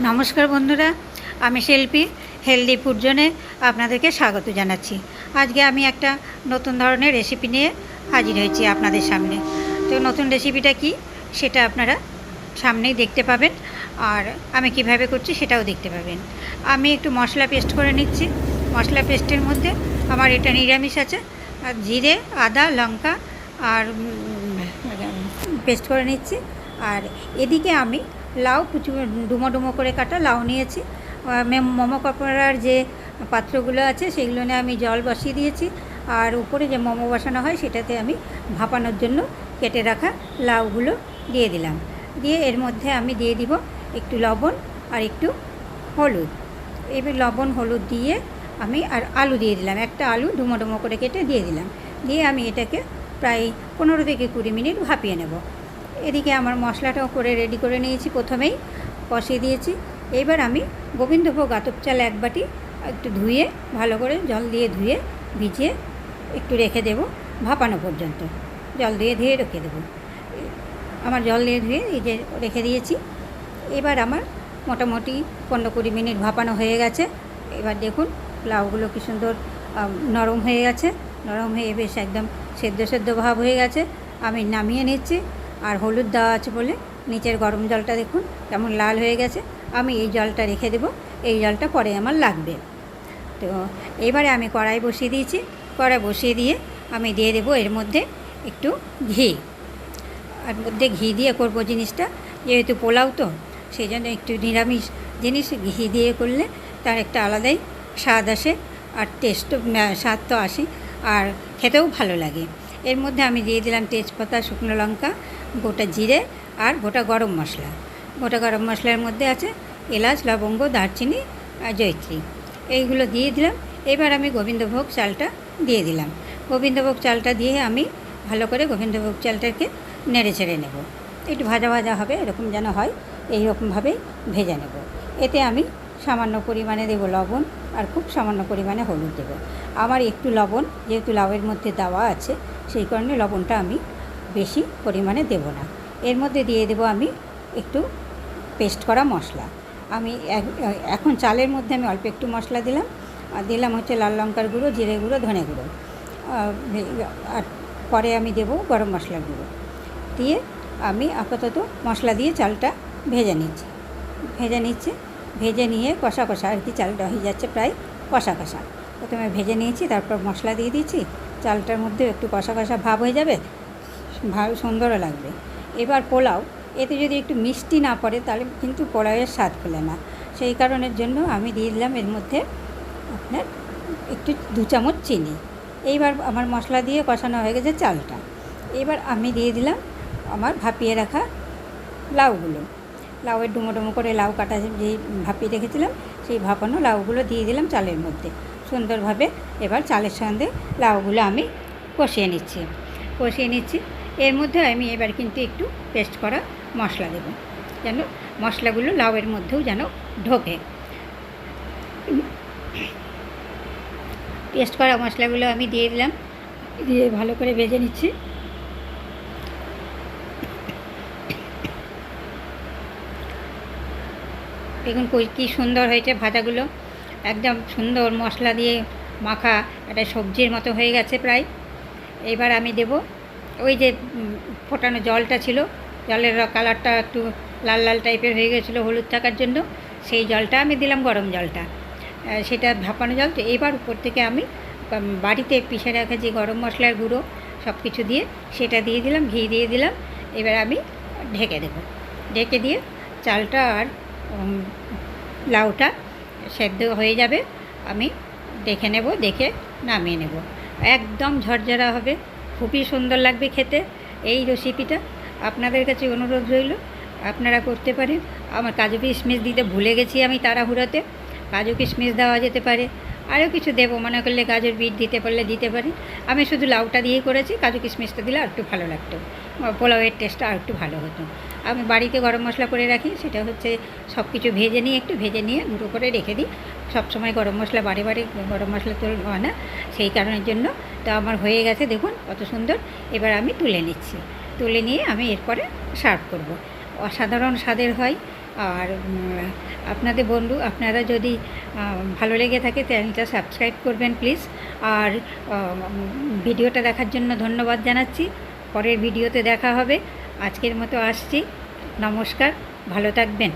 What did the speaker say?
নমস্কার বন্ধুরা, আমি শিল্পী হেলদি ফুড জোনে আপনাদেরকে স্বাগত জানাচ্ছি। আজকে আমি একটা নতুন ধরনের রেসিপি নিয়ে হাজির হয়েছি আপনাদের সামনে। তো নতুন রেসিপিটা কি সেটা আপনারা সামনেই দেখতে পাবেন, আর আমি কীভাবে করছি সেটাও দেখতে পাবেন। আমি একটু মশলা পেস্ট করে নিচ্ছি। মশলা পেস্টের মধ্যে আমার এটা নিরামিষ আছে। আর জিরে, আদা, লঙ্কা আর পেস্ট করে নিচ্ছি। আর এদিকে আমি লাউ কুচু ডুমো ডুমো করে কাটা, লাউ নিয়েছি। মোমো কপড়ার যে পাত্রগুলো আছে সেগুলো নিয়ে আমি জল বসিয়ে দিয়েছি। আর উপরে যে মোমো বসানো হয় সেটাতে আমি ভাপানোর জন্য কেটে রাখা লাউগুলো দিয়ে দিলাম। দিয়ে এর মধ্যে আমি দিয়ে দিব একটু লবণ আর একটু হলুদ। এবার লবণ, হলুদ দিয়ে আমি আর আলু দিয়ে দিলাম। একটা আলু ডুমো ডুমো করে কেটে দিয়ে দিলাম। দিয়ে আমি এটাকে প্রায় পনেরো থেকে কুড়ি মিনিট ভাপিয়ে নেব। এদিকে আমার মশলাটাও করে রেডি করে নিয়েছি প্রথমেই, কষিয়ে দিয়েছি। এবার আমি গোবিন্দভোগ আতপ চাল এক বাটি একটু ধুয়ে, ভালো করে জল দিয়ে ধুয়ে, ভিজিয়ে একটু রেখে দেব ভাপানো পর্যন্ত। জল দিয়ে ধুয়ে রেখে দেবো। আমার জল দিয়ে ধুয়ে এই যে রেখে দিয়েছি। এবার আমার মোটামুটি পনেরো কুড়ি মিনিট ভাপানো হয়ে গেছে। এবার দেখুন, লাউগুলো কি সুন্দর নরম হয়ে গেছে। নরম হয়ে বেশ একদম সেদ্ধ সেদ্ধ ভাব হয়ে গেছে। আমি নামিয়ে নিচ্ছি। আর হলুদ দেওয়া আছে বলে নিচের গরম জলটা দেখুন, কেমন লাল হয়ে গেছে। আমি এই জলটা রেখে দেবো, এই জলটা পরে আমার লাগবে। তো এবারে আমি কড়াই বসিয়ে দিয়েছি, কড়াই বসিয়ে দিয়ে আমি দিয়ে দেবো এর মধ্যে একটু ঘি। আর মধ্যে ঘি দিয়ে করব জিনিসটা, যেহেতু পোলাও তো সেই জন্য একটু নিরামিষ জিনিস, ঘি দিয়ে করলে তার একটা আলাদাই স্বাদ আসে আর টেস্টও স্বাদ তো আসে আর খেতেও ভালো লাগে। এর মধ্যে আমি দিয়ে দিলাম তেজপাতা, শুকনো লঙ্কা গোটা জিরে আর গোটা গরম মশলা। গোটা গরম মশলার মধ্যে আছে এলাচ, লবঙ্গ, দারচিনি আর জয়ত্রী। এইগুলো দিয়ে দিলাম। এবার আমি গোবিন্দভোগ চালটা দিয়ে দিলাম। গোবিন্দভোগ চালটা দিয়ে আমি ভালো করে গোবিন্দভোগ চালটাকে নেড়ে ছেড়ে নেব। একটু ভাজা ভাজা হবে, এরকম যেন হয় এই রকমভাবেই ভেজে নেব। এতে আমি সামান্য পরিমাণে দেবো লবণ আর খুব সামান্য পরিমাণে হলুদ দেবো। আমার একটু লবণ, যেহেতু লাউয়ের মধ্যে দেওয়া আছে, সেই কারণে লবণটা আমি বেশি পরিমাণে দেব না। এর মধ্যে দিয়ে দেবো আমি একটু পেস্ট করা মশলা। আমি এখন চালের মধ্যে আমি অল্প একটু মশলা দিলাম। আর দিলাম হচ্ছে লাল লঙ্কার গুঁড়ো, জিরে গুঁড়ো, ধনে গুঁড়ো। আর আর পরে আমি দেবো গরম মশলার গুঁড়ো। দিয়ে আমি আপাতত মশলা দিয়ে চালটা ভেজে নিচ্ছি। ভেজে নিচ্ছে। ভেজে নিয়ে কষা কষা আর কি চালটা হয়ে যাচ্ছে প্রায় কষা কষা। প্রথমে ভেজে নিয়েছি, তারপর মশলা দিয়ে দিয়েছি চালটার মধ্যে একটু কষা কষা ভাব হয়ে যাবে। ভালো, সুন্দরও লাগবে। এবার পোলাও, এতে যদি একটু মিষ্টি না পড়ে, তাহলে কিন্তু পোলাওয়ের স্বাদ ফেলে না। সেই কারণের জন্য আমি দিয়ে দিলাম এর মধ্যে আপনার একটু দু চামচ চিনি। এইবার আমার মশলা দিয়ে কষানো হয়ে গেছে চালটা। এবার আমি দিয়ে দিলাম আমার ভাপিয়ে রাখা লাউগুলো। লাউয়ের ডুমো ডুমো করে লাউ কাটা যে ভাপিয়ে রেখেছিলাম, সেই ভাপানো লাউগুলো দিয়ে দিলাম চালের মধ্যে। সুন্দরভাবে এবার চালের সঙ্গে লাউগুলো আমি কষিয়ে নিচ্ছি। কষিয়ে নিচ্ছি এর মধ্যে আমি এবার কিন্তু একটু পেস্ট করা মশলা দেবো। যেন মশলাগুলো লাউয়ের মধ্যেও যেন ঢোকে। পেস্ট করা মশলাগুলো আমি দিয়ে দিলাম। দিয়ে ভালো করে ভেজে নিচ্ছি। দেখুন কী সুন্দর হয়েছে ভাজাগুলো। একদম সুন্দর মশলা দিয়ে মাখা। একটা সবজির মতো হয়ে গেছে প্রায়। এবার আমি দেব ওই যে ফোটানো জলটা ছিল, জলের কালারটা একটু লাল লাল টাইপের হয়ে গেছিল হলুদ থাকার জন্য, সেই জলটা আমি দিলাম, গরম জলটা। সেটা ভাপানো জল, তো এবার উপর থেকে আমি বাড়িতে পিষে রাখা যে গরম মশলার গুঁড়ো সব কিছু দিয়ে, সেটা দিয়ে দিলাম, ঘি দিয়ে দিলাম, এবার আমি ঢেকে দেবো। ঢেকে দিয়ে চালটা আর লাউটা সেদ্ধ হয়ে যাবে, আমি দেখে নেব, দেখে নামিয়ে নেব। একদম ঝরঝরা হবে। খুবই সুন্দর লাগবে খেতে এই রেসিপিটা আপনাদের কাছে অনুরোধ রইল, আপনারা করতে পারেন। আমার কাজু কিশমিশ দিতে ভুলে গেছি আমি তাড়াহুড়াতে। কাজু কিশমিশ দেওয়া যেতে পারে। আরও কিছু দেবো, মনে করলে গাজর, বিট দিতে পারলে দিতে পারি আমি শুধু লাউটা দিয়েই করেছি, কাজু কিশমিশটা দিলে আর একটু ভালো লাগতো। পোলাওয়ের টেস্টটা আর একটু ভালো হতো। আমি বাড়িতে গরম মশলা করে রাখি, সেটা হচ্ছে সব কিছু ভেজে নিয়ে, একটু ভেজে নিয়ে গুঁড়ো করে রেখে দিই। সবসময় গরম মশলা বারে বারে গরম মশলা তো হয় না, সেই কারণের জন্য। তো আমার হয়ে গেছে, দেখুন কত সুন্দর। এবার আমি তুলে নিচ্ছি। তুলে নিয়ে আমি এরপরে সার্ভ করব। অসাধারণ স্বাদের হয়। আর আপনাদের বন্ধু, আপনারা যদি ভালো লেগে থাকে চ্যানেলটা সাবস্ক্রাইব করবেন প্লিজ। আর ভিডিওটা দেখার জন্য ধন্যবাদ জানাচ্ছি। পরের ভিডিওতে দেখা হবে। আজকের মতো আসছি। নমস্কার। ভালো থাকবেন।